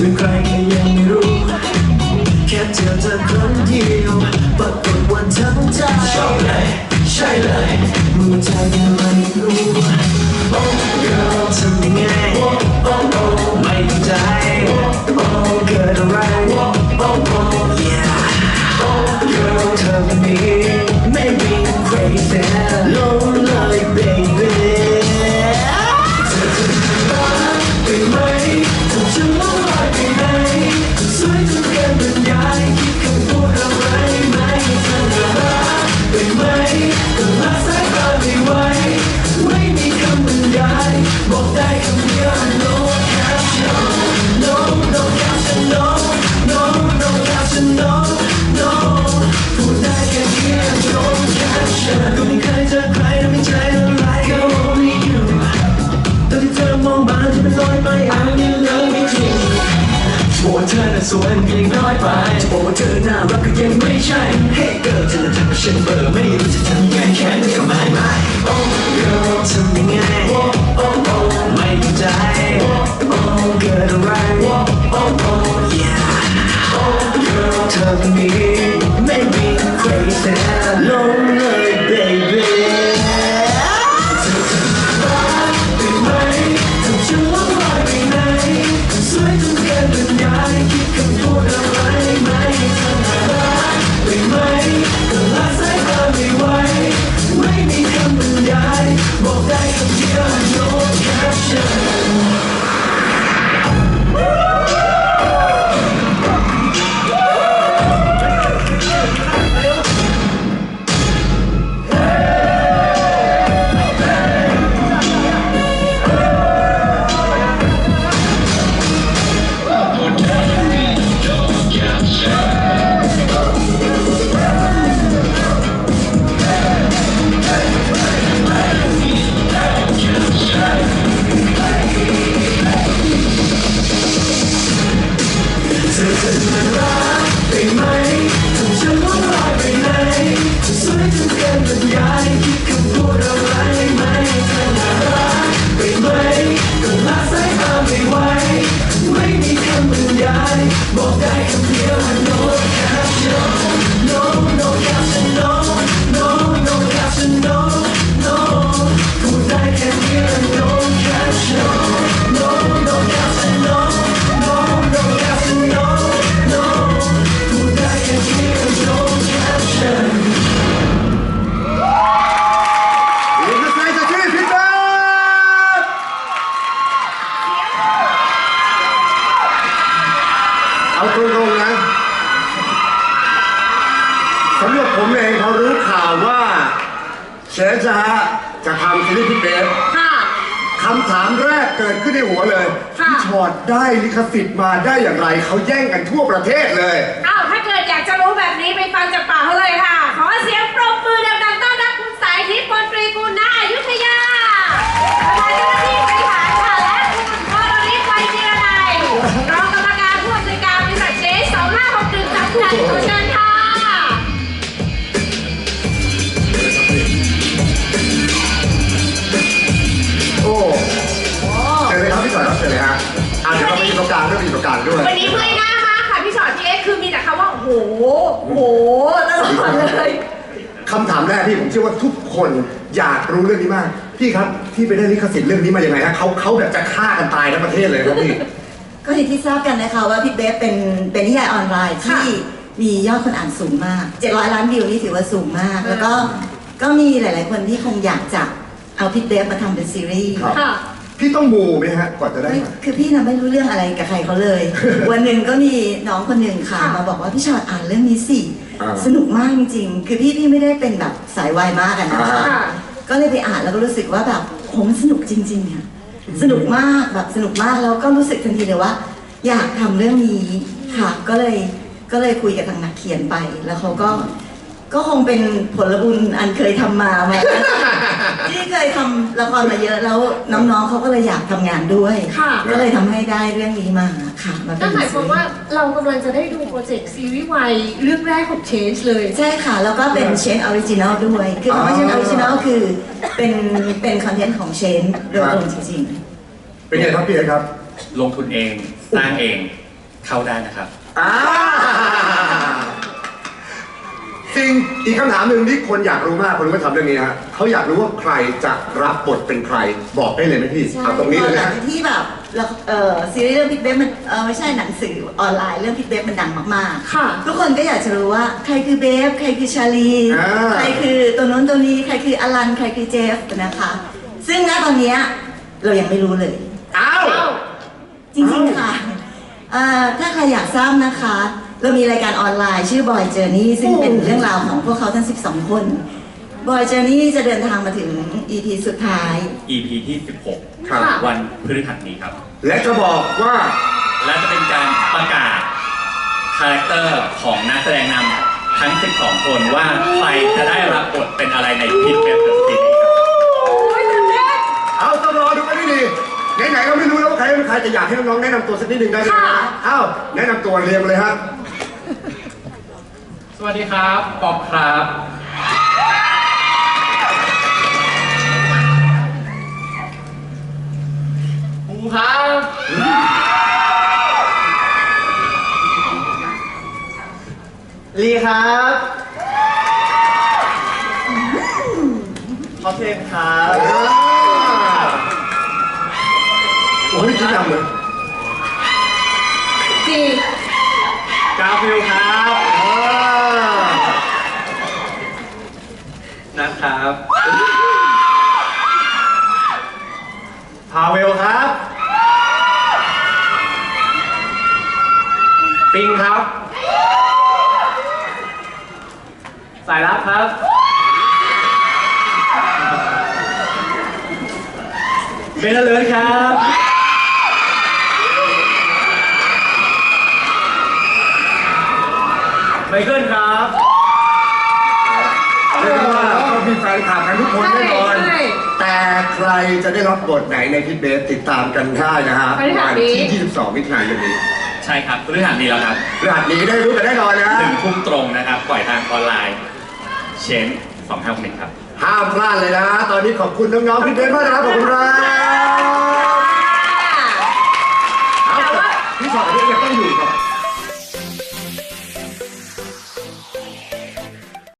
เป็นใครก็ยังไม่รู้ แค่เจอเธอคนเดียวปรากฏวันทั้งใจชอบเลยใช่เลยมือใจยังไม่รู้ Oh girl ทำยังไง Oh oh ไม่เข้าใจ Oh เกิดอะไร สวยมันก็ยังน้อยไปจะบอกว่าเธอน่ารักก็ยังไม่ใช่ Hey girl เธอน่ะทำให้ฉันเบลอไม่รู้จะทำยังไงแค่นี้ก็ไม่ไม่ Oh girl ทำยังไง Oh oh oh ไม่เข้าใจ Oh เกิดอะไร Oh oh oh yeah Oh girl เธอคนนี้ maybe crazy ลงเลย เชฟจะฮะจะทำซีรีส์พี่เบฟค่ะ คำถามแรกเกิดขึ้นในหัวเลยค่ะ พี่ชอดได้ลิขสิทธิ์มาได้อย่างไรเขาแย่งกันทั่วประเทศเลย อ้าวถ้าเกิดอยากจะรู้แบบนี้ไปฟังจากปากเขาเลยค่ะ ขอเสียงปรบมือดังๆต้อนรับคุณสายทิพย์พลตรีกุลณ เชิญเลยฮะอะเดี๋ยวเราไปอยู่ตรงกลางด้วยไปอยู่ตรงกลางด้วย วันนี้เมื่อยหน้ามากค่ะพี่ชอตพี่เอ็กซ์คือมีแต่คำว่าโอ้โหโอ้โหตลอดเลยคำถามแรกพี่ผมเชื่อว่าทุกคนอยากรู้เรื่องนี้มาก พี่ครับพี่ไปได้ลิขสิทธิ์เรื่องนี้มายังไงฮะเขาเขาแบบจะฆ่ากันตายทั้งประเทศเลยครับพี่ ก็อย่างที่ทราบกันนะคะว่าพี่เบฟเป็นเป็นนิยายออนไลน์ที่มียอดคนอ่านสูงมาก 700 ล้านวิวนี่ถือว่าสูงมาก แล้วก็ก็มีหลาย ๆ คนที่คงอยากจะเอาพี่เบฟมาทำเป็นซีรีส์ครับค่ะ พี่ต้องมูไหมฮะก่อนจะได้ไม่มา คือพี่นะไม่รู้เรื่องอะไรกับใครเขาเลย วันหนึ่งก็มีน้องคนหนึ่งค่ะค่ะมาบอกว่าพี่ชอดอ่านเรื่องนี้สิ อ่าสนุกมากจริงๆ คือพี่พี่ไม่ได้เป็นแบบสายวายมากอะนะคะ อ่า ก็เลยไปอ่านแล้วก็รู้สึกว่าแบบโหมันสนุกจริงๆอะสนุกมากแบบสนุกมากแล้วก็รู้สึกทันทีเลยว่า อยากทำเรื่องนี้ค่ะ ก็เลยก็เลยคุยกับทางนักเขียนไป แล้วเขาก็ ก็คงเป็นผลบุญอันเคยทำมาไหมที่เคยทำละครมาเยอะแล้วน้องๆเขาก็เลยอยากทำงานด้วย ค่ะ ก็เลยทำให้ได้เรื่องนี้มาค่ะมาเป็นั่นนหมายความว่าเรากำลังจะได้ดูโปรเจกต์ซีรีส์วายเรื่องแรกของ Change เลย ใช่ค่ะ แล้วก็เป็นเชนออริจินอลด้วย คือคำว่าเชนออริจินอลคือเป็นเป็นคอนเทนต์ของเชนโดยตรงจริงๆ เป็นไงครับพี่เอกครับลงทุนเอง สร้างเองเข้าได้นะครับ อ่า สิ่งอีกคำถามหนึ่งที่คนอยากรู้มากคนก็ทำเรื่องนี้ฮะเขาอยากรู้ว่าใครจะรับบทเป็นใครบอกได้เลยไหมพี่ใช่เอาตรงนี้เลยหลันะงจากที่แบบเราเอ่อซีรีส์เรื่องพิกเบฟมันเออไม่ใช่หนังสือออนไลน์เรื่องพิกเบฟมันดังมากๆค่ะ ทุกคนก็อยากจะรู้ว่าใครคือเบฟใครคือชาลีอ่า ใครคือตัวโน้นตัวนี้ใครคืออลันใครคือเจฟนะคะ ซึ่งณตอนเนี้ยเรายังไม่รู้เลยอ้าวจริงๆค่ะเอ่อถ้าใครอยากทราบนะคะ เรามีรายการออนไลน์ชื่อ Boy Journey ซึ่งเป็นเรื่องราวของพวกเขาทั้ง 12 คน Boy Journey จะเดินทางมาถึง EP สุดท้าย EP ที่ครับค่ะ16วันพฤหัสนี้ครับ และจะบอกว่าและจะเป็นการประกาศคาแรคเตอร์ของนักแสดงนำทั้ง 12 คนว่าใครจะได้รับบทเป็นอะไรในพิทเบฟเดอะซีรีส์ครับโอ้ยตื่นเต้นเอาต้องรอดูกันให้ดีไหนๆเราไม่รู้แล้วว่าใครเป็นใครจะอยากให้น้องๆแนะนำตัวสักนิดหนึ่งได้ไหมค่ะ เอ้าแนะนำตัวเรียงเลยครับส วัสดีครับป๊อบครับ ปูครับ ลีครับ ขอเทมครับโอ้ยพี่ดำเลยจีกาฟิลครับ สายลับครับ เบนเลิร์ครับ ไมเคิลครับเรียกได้ว่าก็มีแฟนคลับกันทุกคนแน่นอน ใช่แต่ใครจะได้รับบทไหนในพิทเบสติดตามกันได้นะฮะพฤหัสนี้วันที่ 22 มิถุนายนนี้ ใช่ครับพฤหัสนี้แล้วครับรหัสนี้ได้รู้กันแน่นอนนะหนึ่งทุ่มตรงนะครับ ปล่อยทางออนไลน์ เชนสองห้าหนึ่งครับ ห้ามพลาดเลยนะ ตอนนี้ขอบคุณน้องๆพิทเบสมากนะครับขอบคุณครับเอาแต่ว่าพี่ชอตนี่ยังต้องอยู่กับ